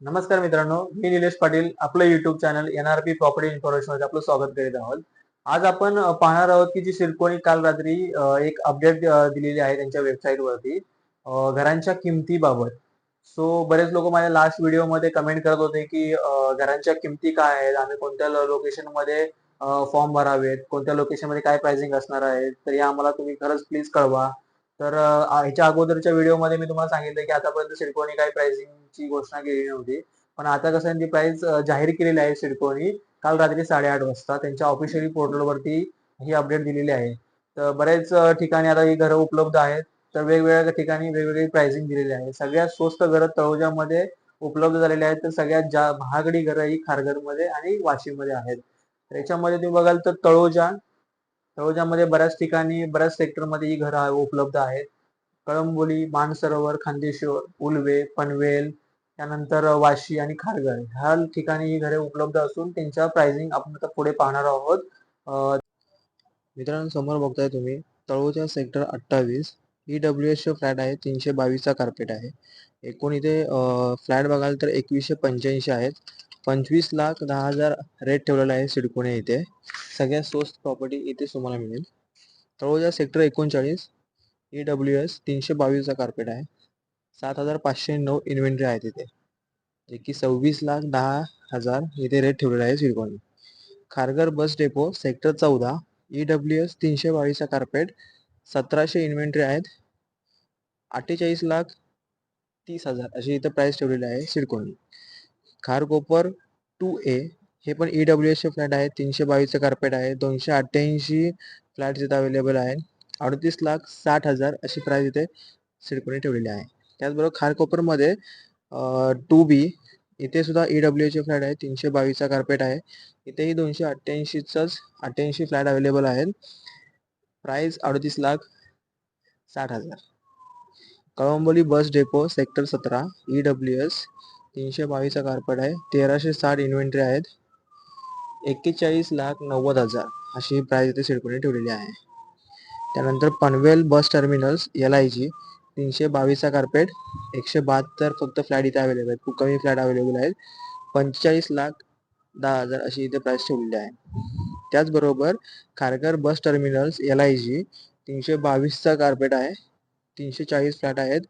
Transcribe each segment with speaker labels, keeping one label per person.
Speaker 1: नमस्कार मित्रांनो मी निलेश पाटील आपलं YouTube channel N R P property इन्फॉर्मेशनमध्ये आपलं स्वागत करीत आहोत. आज आपण पाहणार आहोत की जी सिडकोनी काल रात्री एक अपडेट दिलेली आहे त्यांच्या वेबसाईट वरती घरांच्या किमतीबाबत सो बरेच लोक माझ्या लास्ट व्हिडिओमध्ये कमेंट करत होते की घरांच्या किमती काय आहेत? आम्ही कोणत्या लोकेशनमध्ये फॉर्म भरावेत? कोणत्या लोकेशनमध्ये काय प्राइसिंग असणार आहे? तर हे आम्हाला तुम्ही खरंच प्लीज कळवा. तर ह्याच्या अगोदरच्या व्हिडिओमध्ये मी तुम्हाला सांगितलं की आतापर्यंत सिडकोनी काही प्राइसिंगची घोषणा केली नव्हती. पण आता कसं आहे, ती प्राइस जाहीर केलेली आहे सिडकोनी काल रात्री साडेआठ वाजता त्यांच्या ऑफिशियली पोर्टलवरती ही अपडेट दिलेली आहे. तर बरेच ठिकाणी आता ही घरं उपलब्ध आहेत. तर वेगवेगळ्या ठिकाणी वेगवेगळी प्राइसिंग दिलेली आहे. सगळ्यात स्वस्त घरं तळोजामध्ये उपलब्ध झालेली आहेत. तर सगळ्यात जा महागडी घरं ही खारघरमध्ये आणि वाशिममध्ये आहेत. याच्यामध्ये तुम्ही बघाल तर तळोजा तळोजामध्ये बऱ्याच ठिकाणी बऱ्याच सेक्टरमध्ये ही घरं उपलब्ध आहेत. कळंबोली मानसरोवर खांदेश्वर उलवे पनवेल त्यानंतर वाशी आणि खारघर. ह्या ठिकाणी ही घरे उपलब्ध असून त्यांच्या प्राइसिंग आपण आता पुढे पाहणार आहोत. मित्रांनो समोर बघताय तुम्ही तळोजा सेक्टर अठ्ठावीस ईडब्ल्यू एस फ्लॅट आहे तीनशे बावीसचा कार्पेट आहे. एकूण इथे फ्लॅट बघाल तर एकवीसशे पंच्याऐंशी आहेत. पंचवीस लाख दहा हजार रेट ठेवलेला आहे सिडकोने इथे. सगळ्यात स्वस्त प्रॉपर्टी इथे तुम्हाला मिळेल. तळोजा सेक्टर एकोणचाळीस ई डब्ल्यू एस तीनशे बावीसचा कार्पेट आहे. सात हजार पाचशे नऊ इन्व्हेंटरी आहे तिथे जे की सव्वीस लाख दहा हजार इथे रेट ठेवलेला आहे सिडकोने. खारघर बस डेपो सेक्टर चौदा ई डब्ल्यू एस तीनशे बावीसचा कार्पेट सतराशे इन्व्हेंटरी आहेत. अठ्ठेचाळीस लाख तीस हजार अशी इथं प्राईस ठेवलेली आहे सिडकोनी. खारकोपर टू ए हे पण ई डब्ल्यू एसचे फ्लॅट आहे तीनशे बावीसचं कार्पेट आहे. दोनशे अठ्ठ्याऐंशी फ्लॅट्स इथं अवेलेबल आहे अडतीस लाख साठ हजार अशी प्राईस इथे सिडकोनी ठेवलेली आहे. त्याचबरोबर खारकोपरमध्ये टू बी इथे सुद्धा ई डब्ल्यू एचे फ्लॅट आहे तीनशे बावीसचा कार्पेट आहे. इथेही दोनशे अठ्ठ्याऐंशीचाच अठ्ठ्याऐंशी फ्लॅट अवेलेबल आहेत. प्राइस अडतीस लाख साठ हजार. कळंबोली बस डेपो सेक्टर सतरा ई डब्ल्यू एस तीनशे बावीसचा कार्पेट आहे तेराशे साठ इन्व्हेंटरी आहेत एक्केचाळीस लाख नव्वद हजार अशी प्राईज इथे सिडकोने ठेवलेली आहे. त्यानंतर Panvel bus terminals L I G तीनशे बावीसचा कार्पेट एकशे बहात्तर फक्त फ्लॅट इथे अवेलेबल आहेत खूप कमी फ्लॅट अवेलेबल आहेत पंचेचाळीस लाख दहा हजार अशी इथे प्राईस ठेवलेली आहे. त्याचबरोबर Kharghar bus terminals L I G तीनशे बावीसचा कार्पेट आहे. तीनशे चाळीस फ्लॅट आहेत.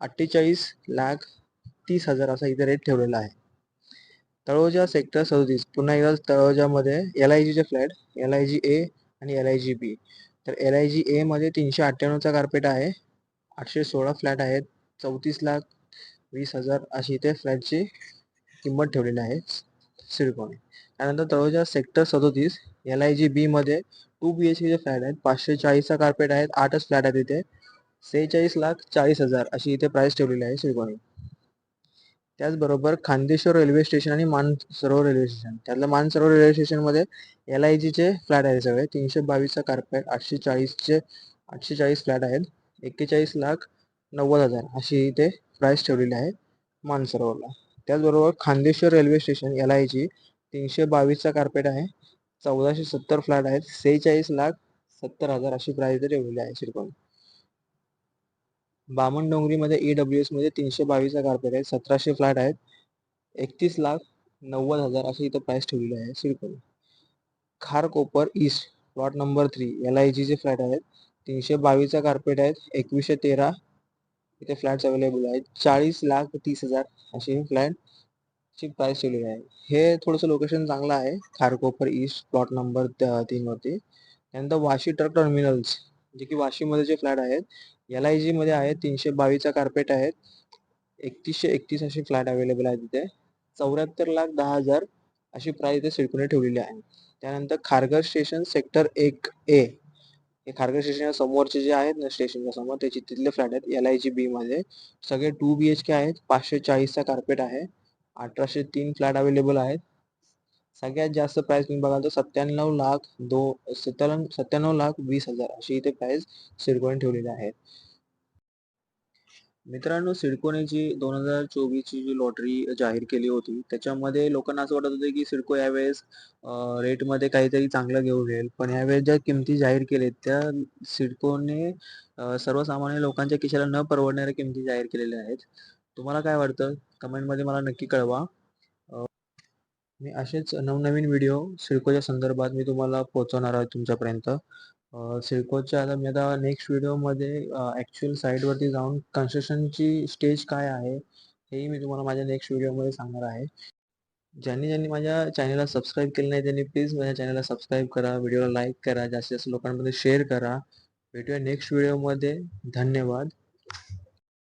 Speaker 1: अठ्ठेचाळीस लाख तीस हजार असा इथे रेट ठेवलेला आहे. तळोजा सेक्टर सदतीस पुन्हा एकदा तळोजामध्ये एल आय जीचे flat L I G A आणि एल आय जी बी तर एल आय जी एमध्ये तीनशे अठ्ठ्याण्णवचा कार्पेट आहे. आठशे सोळा फ्लॅट आहेत. चौतीस लाख वीस हजार अशी इथे फ्लॅटची किंमत ठेवलेली आहे. सिडकोने त्यानंतर तळोजा सेक्टर सदोतीस एल आय जी बी मध्ये टू बी एच केचे फ्लॅट आहेत पाचशे चाळीसचा कार्पेट आहेत आठच फ्लॅट आहेत इथे. सेहेचाळीस लाख चाळीस हजार अशी इथे प्राइस ठेवलेली आहे सिडकोने त्याचबरोबर खांदेश्वर रेल्वे स्टेशन आणि मानसरोवर रेल्वे स्टेशन त्यातलं मानसरोवर रेल्वे स्टेशनमध्ये एल आय जीचे फ्लॅट आहेत सगळे. तीनशे बावीसचा कार्पेट आठशे चाळीसचे आठशे चाळीस फ्लॅट आहेत. एक्केचाळीस लाख नव्वद हजार अशी इथे प्राइस ठेवलेली आहे मानसरोवरला. त्याचबरोबर Khandeshwar railway station L I G तीनशे बावीसचा कार्पेट आहे. चौदाशे सत्तर फ्लॅट आहेत. सेहेचाळीस लाख सत्तर हजार अशी प्राईस इथे ठेवलेली आहे शिरकोल बामण डोंगरीमध्ये ई डब्ल्यू एसमध्ये तीनशे बावीसचा कार्पेट आहे. सतराशे फ्लॅट आहेत. एकतीस लाख नव्वद हजार अशी इथं प्राईस ठेवलेली आहे सिडकोन Kharkopar east plot number three L I जीचे फ्लॅट आहेत तीनशे बावीसचा कार्पेट आहेत. एकवीसशे तेरा इथे फ्लॅट्स अवेलेबल आहेत. चाळीस लाख तीस हजार अशी फ्लॅट ची प्राइस ठेवलेली आहे. हे थोडंसं लोकेशन चांगलं आहे. खारकोपर ईस्ट प्लॉट नंबर तीन वरती. त्यानंतर वाशी ट्रक टर्मिनल्स जे की वाशीमध्ये जे फ्लॅट आहेत एल आय जी मध्ये आहेत तीनशे बावीसचा कार्पेट आहेत. एकतीसशे एकतीस अशी फ्लॅट अवेलेबल आहे तिथे चौऱ्याहत्तर लाख दहा हजार अशी प्राइस इथे सिडकोने ठेवलेली आहे. त्यानंतर खारघर स्टेशन सेक्टर एक ए हे खारघर स्टेशनच्या समोरचे जे आहेत ना स्टेशनच्या समोर त्याची तिथले फ्लॅट आहेत. एल आय जी बी मध्ये. सगळे टू बी एच के आहेत. पाचशे चाळीसचा कार्पेट आहे. अठराशे तीन फ्लॅट अवेलेबल आहेत. सगळ्यात जास्त प्राइस तुम्ही बघाल तर सत्त्याण्णव लाख दो सत्त्याण्णव सत्त्याण्णव लाख वीस हजार अशी इथे प्राइस सिडकोने ठेवलेली आहे. मित्रांनो सिडकोने जी दोन हजार चोवीसची जी लॉटरी जाहीर केली होती त्याच्यामध्ये लोकांना असं वाटत होतं की सिडको यावेळेस रेटमध्ये काहीतरी चांगलं घेऊन येईल. पण यावेळेस ज्या किमती जाहीर केल्या त्या सिडकोने सर्वसामान्य लोकांच्या खिशाला न परवडणाऱ्या किमती जाहीर केलेल्या आहेत. तुम्हाला काय वाटतं? कमेंटमध्ये मला नक्की कळवा. मी असेच नवनवीन व्हिडिओ सिडकोच्या संदर्भात मी तुम्हाला पोहोचवणार आहे तुमच्यापर्यंत. सिडकोच्या आता मी आता नेक्स्ट व्हिडिओमध्ये ॲक्च्युअल साईटवरती जाऊन कन्स्ट्रक्शनची स्टेज काय आहे हेही मी तुम्हाला माझ्या नेक्स्ट व्हिडिओमध्ये सांगणार आहे. ज्यांनी ज्यांनी माझ्या चॅनलला सबस्क्राईब केलं नाही त्यांनी प्लीज माझ्या चॅनलला सबस्क्राईब करा व्हिडिओला लाईक करा जास्तीत जास्त लोकांमध्ये शेअर करा. भेटूया नेक्स्ट व्हिडिओमध्ये धन्यवाद.